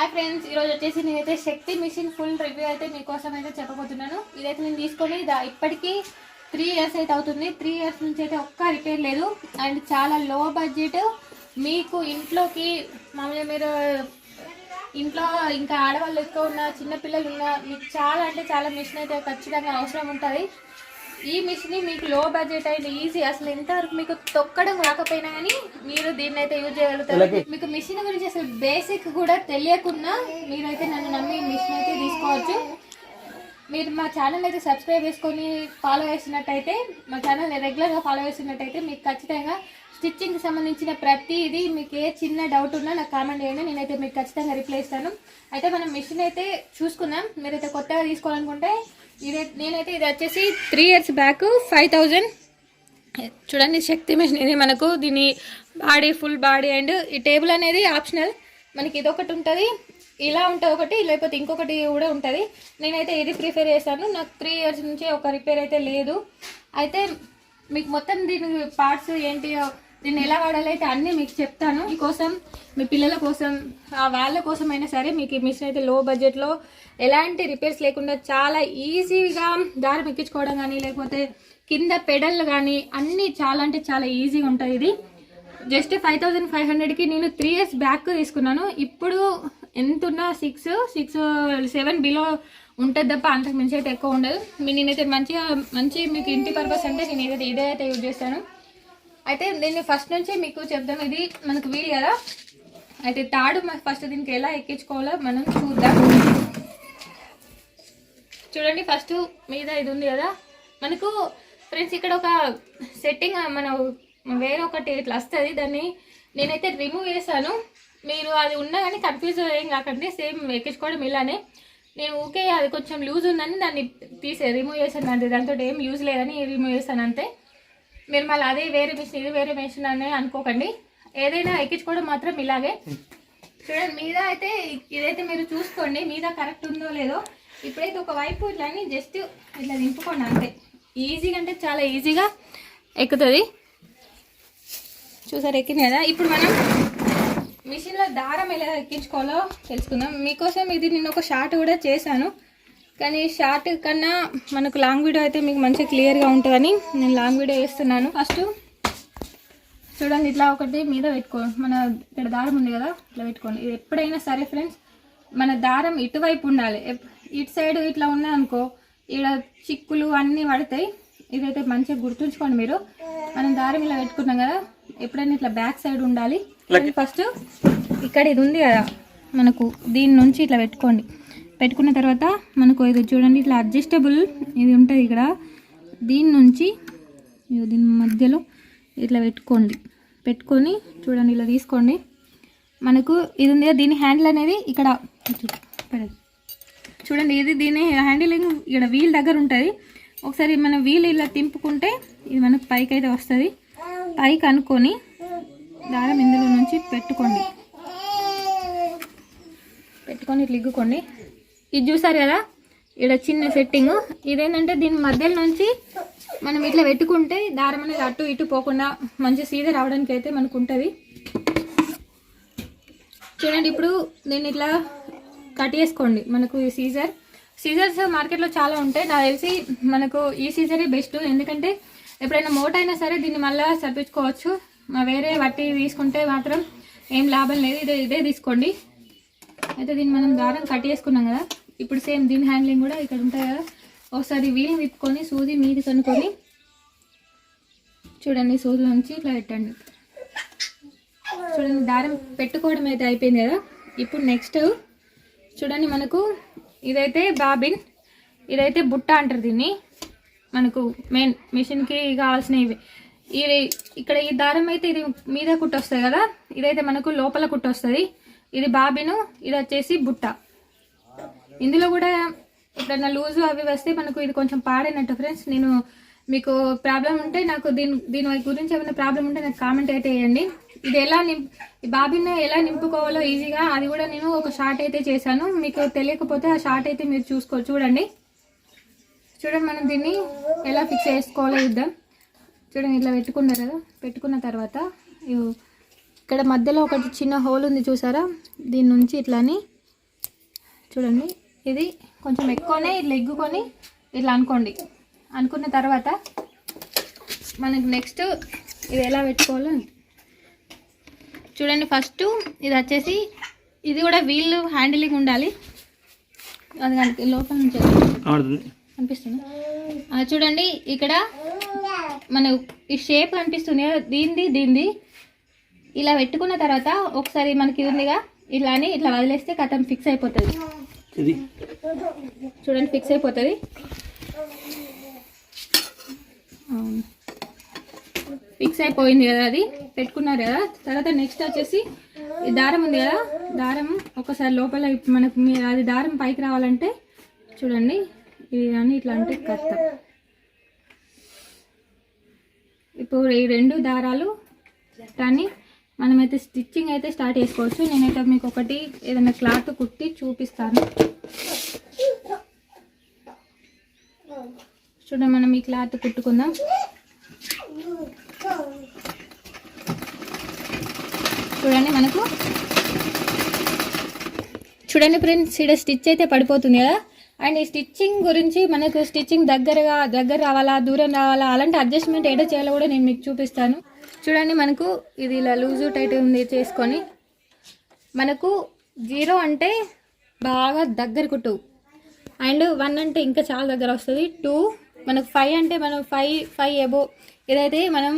Hi friends ఈరోజు వచ్చేసి నేనైతే శక్తి మిషన్ ఫుల్ రివ్యూ అయితే మీకోసం అయితే చెప్పబోతున్నాను. ఇదైతే నేను తీసుకొని ఇప్పటికీ త్రీ ఇయర్స్ అయితే అవుతుంది. త్రీ ఇయర్స్ నుంచి అయితే ఒక్క రిపేర్ లేదు. అండ్ చాలా లో బడ్జెట్ మీకు ఇంట్లోకి మామూలుగా మీరు ఇంట్లో ఇంకా ఆడవాళ్ళు ఎక్కువ ఉన్న చిన్నపిల్లలు ఉన్న మీకు చాలా అంటే చాలా మిషన్ అయితే ఖచ్చితంగా అవసరం ఉంటుంది. ఈ మిషన్ మీకు లో బడ్జెట్ అండ్ ఈజీ అసలు ఎంతవరకు మీకు తొక్కడం రాకపోయినా కానీ మీరు దీన్ని అయితే యూజ్ చేయగలుగుతారు మీకు మిషన్ గురించి అసలు బేసిక్ కూడా తెలియకుండా మీరైతే నన్ను నమ్మి ఈ మిషన్ అయితే తీసుకోవచ్చు. మీరు మా ఛానల్ అయితే సబ్స్క్రైబ్ చేసుకొని ఫాలో చేసినట్టయితే మా ఛానల్ రెగ్యులర్గా ఫాలో చేసినట్టయితే మీకు ఖచ్చితంగా స్టిచ్చింగ్కి సంబంధించిన ప్రతిదీ మీకు ఏ చిన్న డౌట్ ఉన్నా నాకు కామెంట్ చేయండి. నేనైతే మీకు ఖచ్చితంగా రిప్లై ఇస్తాను. అయితే మనం మిషన్ అయితే చూసుకుందాం. మీరైతే కొత్తగా తీసుకోవాలనుకుంటే ఇదే నేనైతే ఇది వచ్చేసి three years back five thousand చూడండి శక్తి మిషన్ ఇది మనకు దీని బాడీ ఫుల్ బాడీ అండ్ ఈ టేబుల్ అనేది ఆప్షనల్ మనకి ఇది ఒకటి ఉంటుంది ఇలా ఉంటుంది ఒకటి లేకపోతే ఇంకొకటి కూడా ఉంటుంది. నేనైతే ఇది ప్రిఫర్ చేశాను. నాకు త్రీ ఇయర్స్ నుంచి ఒక రిపేర్ అయితే లేదు. అయితే మీకు మొత్తం దీని పార్ట్స్ ఏంటి దీన్ని ఎలా వాడాలి అయితే అన్నీ మీకు చెప్తాను. మీకోసం మీ పిల్లల కోసం ఆ వాళ్ళ కోసం అయినా సరే మీకు ఈ మిషన్ అయితే లో బడ్జెట్లో ఎలాంటి రిపేర్స్ లేకుండా చాలా ఈజీగా దారి ఎక్కించుకోవడం కానీ లేకపోతే కింద పెడల్ కానీ అన్నీ చాలా అంటే చాలా ఈజీగా ఉంటుంది ఇది. జస్ట్ ఫైవ్ థౌజండ్ ఫైవ్ హండ్రెడ్కి నేను త్రీ ఇయర్స్ బ్యాక్ తీసుకున్నాను. ఇప్పుడు ఎంతున్నా సిక్స్ సిక్స్ సెవెన్ బిలో ఉంటుంది తప్ప అంతకు మించి అయితే ఎక్కువ ఉండదు. మీ నేనైతే మంచిగా మంచి మీకు ఇంటి పర్పస్ అంటే నేను ఏదైతే ఇదే అయితే యూజ్ చేస్తాను. అయితే దీన్ని ఫస్ట్ నుంచి మీకు చెప్దాం. ఇది మనకు వీలు కదా? అయితే తాడు ఫస్ట్ దీనికి ఎలా ఎక్కించుకోవాలో మనం చూద్దాం. చూడండి ఫస్ట్ మీద ఇది ఉంది కదా? మనకు ఫ్రెండ్స్ ఇక్కడ ఒక సెట్టింగ్ మన వేరే ఒకటి ఇట్లా వస్తుంది. దాన్ని నేనైతే రిమూవ్ చేశాను. మీరు అది ఉన్నా కానీ కన్ఫ్యూజ్ ఏం కాకండి. సేమ్ ఎక్కించుకోవడం ఇలానే. నేను ఊకే అది కొంచెం లూజ్ ఉందని దాన్ని తీసే రిమూవ్ చేశాను అంతే. దాంతో ఏం యూజ్ లేదని రిమూవ్ చేశాను అంతే. మీరు మళ్ళీ అదే వేరే మిషన్ ఇది వేరే మిషన్ అని అనుకోకండి. ఏదైనా ఎక్కించుకోవడం మాత్రం ఇలాగే. చూడండి మీద అయితే ఇదైతే మీరు చూసుకోండి మీద కరెక్ట్ ఉందో లేదో. ఇప్పుడైతే ఒక వైపు ఇట్లా అని జస్ట్ ఇట్లా దింపుకోండి అంతే. ఈజీగా అంటే చాలా ఈజీగా ఎక్కుతుంది. చూసారు ఎక్కింది కదా? ఇప్పుడు మనం మిషన్లో దారం ఎలా ఎక్కించుకోవాలో తెలుసుకుందాం. మీకోసం ఇది నేను ఒక షార్ట్ కూడా చేశాను. కానీ షార్ట్ కన్నా మనకు లాంగ్ వీడియో అయితే మీకు మంచిగా క్లియర్గా ఉంటుందని నేను లాంగ్ వీడియో వేస్తున్నాను ఫస్ట్ చూడండి ఇట్లా ఒకటి మీద పెట్టుకో మన ఇక్కడ దారం ఉంది కదా ఇట్లా పెట్టుకోండి. ఇది ఎప్పుడైనా సరే ఫ్రెండ్స్ మన దారం ఇటువైపు ఉండాలి. ఇటు సైడ్ ఇట్లా ఉన్నదనుకో ఇక్కడ చిక్కులు అన్నీ పడతాయి. ఇదైతే మంచిగా గుర్తుంచుకోండి మీరు. మనం దారం ఇలా పెట్టుకున్నాం కదా ఎప్పుడైనా ఇట్లా బ్యాక్ సైడ్ ఉండాలి. ఫస్ట్ ఇక్కడ ఇది ఉంది కదా మనకు దీని నుంచి ఇట్లా పెట్టుకోండి. పెట్టుకున్న తర్వాత మనకు ఇది చూడండి ఇట్లా అడ్జస్టబుల్ ఇది ఉంటుంది ఇక్కడ. దీని నుంచి దీని మధ్యలో ఇట్లా పెట్టుకోండి. పెట్టుకొని చూడండి ఇలా తీసుకోండి. మనకు ఇది ఉంది కదా, దీని హ్యాండిల్ అనేది ఇక్కడ ఇట్లా చూడండి ఇది దీని హ్యాండిలింగ్ ఇక్కడ వీల్ దగ్గర ఉంటుంది. ఒకసారి మన వీల్ ఇలా తింపుకుంటే ఇది మనకు పైకి అయితే వస్తుంది. పైకి అనుకొని దారం ఇందులో నుంచి పెట్టుకోండి. పెట్టుకొని ఇట్లా ఇగ్గుకోండి ఇది చూసారు కదా? ఇక్కడ చిన్న సెట్టింగ్ ఇదేంటంటే దీని మధ్యలో నుంచి మనం ఇట్లా పెట్టుకుంటే దారం అనేది అటు ఇటు పోకుండా మంచి సీదా రావడానికి అయితే మనకు ఉంటుంది. చూడండి ఇప్పుడు నేను ఇట్లా కట్ చేసుకోండి మనకు ఈ సీజర్ సీజర్స్ మార్కెట్లో చాలా ఉంటాయి. నాకు తెలిసి మనకు ఈ సీజరే బెస్ట్ ఎందుకంటే ఎప్పుడైనా మోట అయినా సరే దీన్ని మళ్ళీ సరిపించుకోవచ్చు. వేరే వట్టి తీసుకుంటే మాత్రం ఏం లాభం లేదు. ఇదే ఇదే తీసుకోండి. అయితే దీన్ని మనం దారం కట్ చేసుకున్నాం కదా. ఇప్పుడు సేమ్ దీని హ్యాండ్లింగ్ కూడా ఇక్కడ ఉంటాయి కదా. ఒకసారి వీలు విప్పుకొని సూది మీది కనుక్కొని చూడండి సూది నుంచి ఇట్లా పెట్టండి. చూడండి దారం పెట్టుకోవడం అయితే అయిపోయింది కదా. ఇప్పుడు నెక్స్ట్ చూడండి మనకు ఇదైతే బాబిన్ ఇదైతే బుట్ట అంటారు దీన్ని. మనకు మెయిన్ మిషన్కి కావాల్సినవి ఇది ఇక్కడ ఈ దారం అయితే ఇది మీద కుట్టొస్తుంది కదా. ఇదైతే మనకు లోపల కుట్టొస్తుంది ఇది బాబిను ఇది వచ్చేసి బుట్ట. ఇందులో కూడా ఎప్పుడన్నా లూజు అవి వస్తే మనకు ఇది కొంచెం పాడైనట్టు. ఫ్రెండ్స్ నేను మీకు ప్రాబ్లం ఉంటే నాకు దీని దీని గురించి ఏమైనా ప్రాబ్లం ఉంటే నాకు కామెంట్ అయితే వేయండి. ఇది ఎలా నింప్ బాబీని బాబిన్ ఎలా నింపుకోవాలో ఈజీగా అది కూడా నేను ఒక షార్ట్ అయితే చేశాను. మీకు తెలియకపోతే ఆ షార్ట్ అయితే మీరు చూసుకో చూడండి. చూడండి మనం దీన్ని ఎలా ఫిక్స్ చేసుకోవాలో ఇద్దాం చూడండి ఇట్లా పెట్టుకున్నారు కదా పెట్టుకున్న తర్వాత ఇగో ఇక్కడ మధ్యలో ఒకటి చిన్న హోల్ ఉంది చూసారా? దీని నుంచి ఇట్లాని చూడండి. ఇది కొంచెం ఎక్కువనే ఇట్లా ఎగ్గుకొని ఇట్లా అనుకోండి. అనుకున్న తర్వాత మనకి నెక్స్ట్ ఇది ఎలా పెట్టుకోవాలో చూడండి ఫస్ట్ ఇది వచ్చేసి ఇది కూడా వీల్ హ్యాండిలింగ్ ఉండాలి. అది కనుక లోపల నుంచి ఆ, చూడండి ఇక్కడ మన ఈ షేప్ కనిపిస్తుంది దీనిది దీనిది ఇలా పెట్టుకున్న తర్వాత ఒకసారి మనకి ఉందిగా ఇలా అని ఇట్లా వదిలేస్తే కథం ఫిక్స్ అయిపోతుంది. ఇది. చూడండి ఫిక్స్ అయిపోతుంది. ఫిక్స్ అయిపోయింది కదా అది. పెట్టుకున్నారు కదా. తర్వాత నెక్స్ట్ వచ్చేసి ఈ దారం ఉంది కదా. దారం ఒకసారి లోపల మనకు మీ- అది దారం పైకి రావాలంటే చూడండి ఇది అని ఇట్లా అంటే కష్టం ఇప్పుడు ఈ రెండు దారాలు కానీ మనమైతే స్టిచ్చింగ్ అయితే స్టార్ట్ చేసుకోవచ్చు. నేనైతే మీకు ఒకటి ఏదైనా క్లాత్ కుట్టి చూపిస్తాను. చూడండి మనం ఈ క్లాత్ కుట్టుకుందాం. చూడండి మనకు చూడండి ఫ్రెండ్స్ ఇక్కడ స్టిచ్ అయితే పడిపోతుంది కదా? అండ్ ఈ స్టిచ్చింగ్ గురించి మనకు స్టిచ్చింగ్ దగ్గరగా దగ్గర రావాలా దూరం రావాలా అలాంటి అడ్జస్ట్మెంట్ ఏదో చేయాలో కూడా నేను మీకు చూపిస్తాను. చూడండి మనకు ఇది ఇలా లూజు టైట్ ఉంది చేసుకొని. మనకు జీరో అంటే బాగా దగ్గర కుట్టు. అండ్ వన్ అంటే ఇంకా చాలా దగ్గర వస్తుంది. టూ మనకు ఫైవ్ అంటే మనం ఫైవ్ ఫైవ్ ఎబో ఏదైతే మనం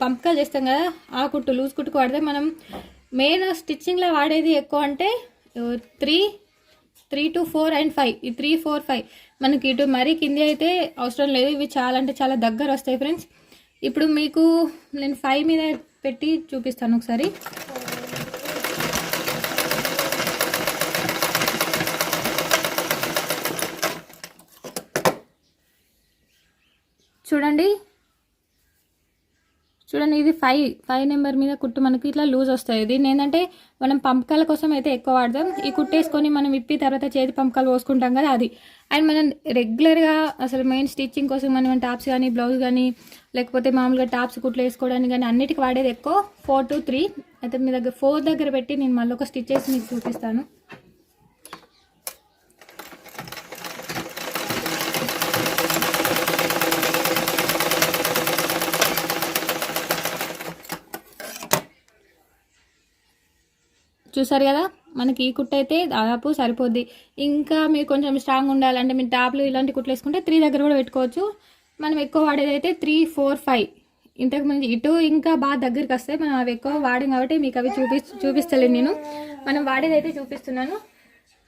పంపకాలు చేస్తాం కదా ఆ కుట్టు లూజ్ కుట్టుకు వాడితే మనం మెయిన్ స్టిచ్చింగ్లో వాడేది ఎక్కువ అంటే three three two four and five. ఈ త్రీ ఫోర్ ఫైవ్. మనకి ఇటు మరీ కింది అయితే అవసరం లేదు. ఇవి చాలా అంటే చాలా దగ్గర వస్తాయి ఫ్రెండ్స్. ఇప్పుడు మీకు నేను ఫైవ్ మీద పెట్టి చూపిస్తాను ఒకసారి. చూడండి. చూడండి ఇది ఫైవ్ ఫైవ్ నెంబర్ మీద కుట్టు మనకి ఇట్లా లూజ్ వస్తుంది దీన్ని ఏంటంటే మనం పంపకాల కోసం అయితే ఎక్కువ వాడదాం ఈ కుట్టేసుకొని మనం ఇప్పి తర్వాత చేతి పంపకాలు పోసుకుంటాం కదా అది. అండ్ మనం రెగ్యులర్గా అసలు మెయిన్ స్టిచ్చింగ్ కోసం మనం టాప్స్ కానీ బ్లౌజ్ కానీ లేకపోతే మామూలుగా టాప్స్ కుట్లు వేసుకోవడానికి కానీ అన్నిటికీ వాడేది ఎక్కువ ఫోర్ టు త్రీ అయితే మీ దగ్గర ఫోర్ దగ్గర పెట్టి నేను మళ్ళీ ఒక స్టిచ్ చేసి మీకు చూపిస్తాను. చూసారు కదా? మనకి ఈ కుట్ట అయితే దాదాపు సరిపోద్ది. ఇంకా మీరు కొంచెం స్ట్రాంగ్ ఉండాలంటే మీరు టాప్లు ఇలాంటి కుట్లు వేసుకుంటే త్రీ దగ్గర కూడా పెట్టుకోవచ్చు. మనం ఎక్కువ వాడేది అయితే త్రీ ఫోర్ ఫైవ్ ఇంతకు ముందు ఇటు ఇంకా బాగా దగ్గరికి వస్తాయి మనం అవి ఎక్కువ వాడాం కాబట్టి మీకు అవి చూపి చూపిస్తలేను నేను. మనం వాడేది అయితే చూపిస్తున్నాను.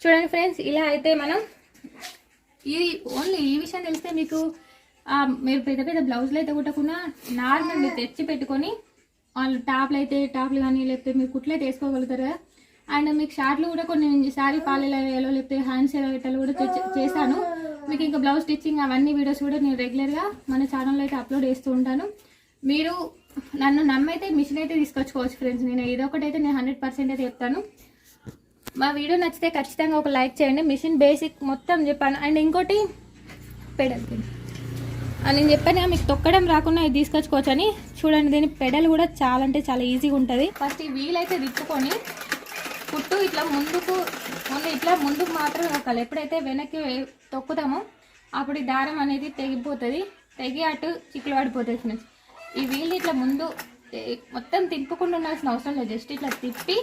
చూడండి ఫ్రెండ్స్ ఇలా అయితే మనం ఇది ఓన్లీ ఈ విషయం తెలిస్తే మీకు మీరు పెద్ద పెద్ద బ్లౌజులు అయితే కుట్టకుండా నార్మల్ మీరు తెచ్చి పెట్టుకొని వాళ్ళు టాప్లు అయితే టాప్లు కానీ లేకపోతే మీరు కుట్లు అయితే వేసుకోగలుగుతారు? కదా అండ్ మీకు షార్ట్లు కూడా కొన్ని శారీ పాలు వేయాలో లేకపోతే హ్యాండ్స్ ఎలా పెట్టాలో కూడా చేస్తాను చేశాను. మీకు ఇంకా బ్లౌజ్ స్టిచ్చింగ్ అవన్నీ వీడియోస్ కూడా నేను రెగ్యులర్గా మన ఛానల్లో అయితే అప్లోడ్ చేస్తూ ఉంటాను. మీరు నన్ను నమ్మైతే మిషన్ అయితే తీసుకొచ్చుకోవచ్చు ఫ్రెండ్స్ నేను ఏదో ఒకటి అయితే నేను హండ్రెడ్ పర్సెంట్ అయితే చెప్తాను. మా వీడియో నచ్చితే ఖచ్చితంగా ఒక లైక్ చేయండి. మిషన్ బేసిక్ మొత్తం చెప్పాను. అండ్ ఇంకోటి పెడల్ నేను చెప్పాను మీకు తొక్కడం రాకుండా ఇది తీసుకొచ్చుకోవచ్చు అని చూడండి దీని పెడల్ కూడా చాలా అంటే చాలా ఈజీగా ఉంటుంది. ఫస్ట్ ఈ వీల్ అయితే తిప్పుకొని కుట్టు ఇట్లా ముందుకు ముందు ఇట్లా ముందుకు మాత్రం తొక్కాలి. ఎప్పుడైతే వెనక్కి తొక్కుతామో అప్పుడు ఈ దారం అనేది తెగిపోతుంది. తెగి అటు చిక్కులు పడిపోతుంది ఫ్రెండ్స్. ఈ వీల్ ఇట్లా ముందు మొత్తం తిప్పకుండా ఉండాల్సిన అవసరం లేదు. జస్ట్ ఇట్లా తిప్పి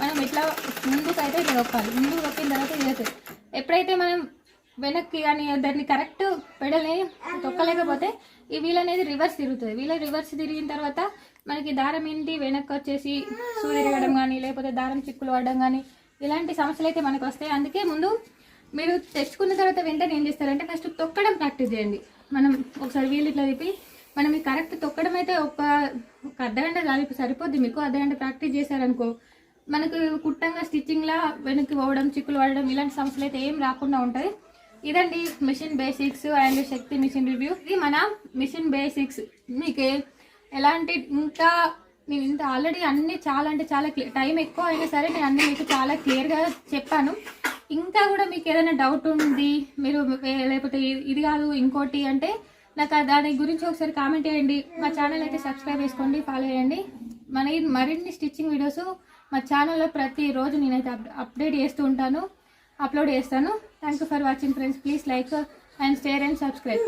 మనం ఇట్లా ముందుకు అయితే ఇట్లా తొక్కాలి. ముందుకు తొక్కిన తర్వాత ఇది ఎప్పుడైతే మనం వెనక్కి కానీ దాన్ని కరెక్ట్ పెడల్ని తొక్కలేకపోతే ఈ వీల్ అనేది రివర్స్ తిరుగుతుంది. వీల్ రివర్స్ తిరిగిన తర్వాత మనకి దారం ఏంటి? వెనక్కి వచ్చేసి సూర్య తిరగడం కానీ లేకపోతే దారం చిక్కులు పడడం కానీ ఇలాంటి సమస్యలు అయితే మనకు వస్తాయి. అందుకే ముందు మీరు తెచ్చుకున్న తర్వాత వెంటనే ఏం చేస్తారంటే ఫస్ట్ తొక్కడం ప్రాక్టీస్ చేయండి. మనం ఒకసారి వీలు ఇట్లా తిప్పి మనం ఈ కరెక్ట్ తొక్కడం అయితే ఒక ఒక అర్ధగంట సరి సరిపోద్ది. మీకు అర్ధగంట ప్రాక్టీస్ చేశారనుకో మనకు కుట్టంగా స్టిచ్చింగ్లా వెనక్కి పోవడం చిక్కులు పడడం ఇలాంటి సమస్యలు అయితే ఏం రాకుండా ఉంటుంది. ఇదండి machine basics and Shakti machine review. ఇది మన మిషన్ బేసిక్స్. మీకు ఎలాంటి ఇంకా నేను ఇంత ఆల్రెడీ అన్ని చాలా అంటే చాలా క్లియర్ టైం ఎక్కువ అయినా సరే నేను అన్ని మీకు చాలా క్లియర్గా చెప్పాను. ఇంకా కూడా మీకు ఏదైనా డౌట్ ఉంది మీరు లేకపోతే ఇది- కాదు ఇంకోటి అంటే నాకు ఆ దాని గురించి ఒకసారి కామెంట్ చేయండి. మా ఛానల్ అయితే సబ్స్క్రైబ్ చేసుకోండి ఫాలో చేయండి. మన మరిన్ని స్టిచ్చింగ్ వీడియోస్ మా ఛానల్లో ప్రతిరోజు నేనైతే అప్డేట్ చేస్తూ ఉంటాను అప్లోడ్ చేస్తాను. Thank you for watching friends. Please like and share and subscribe.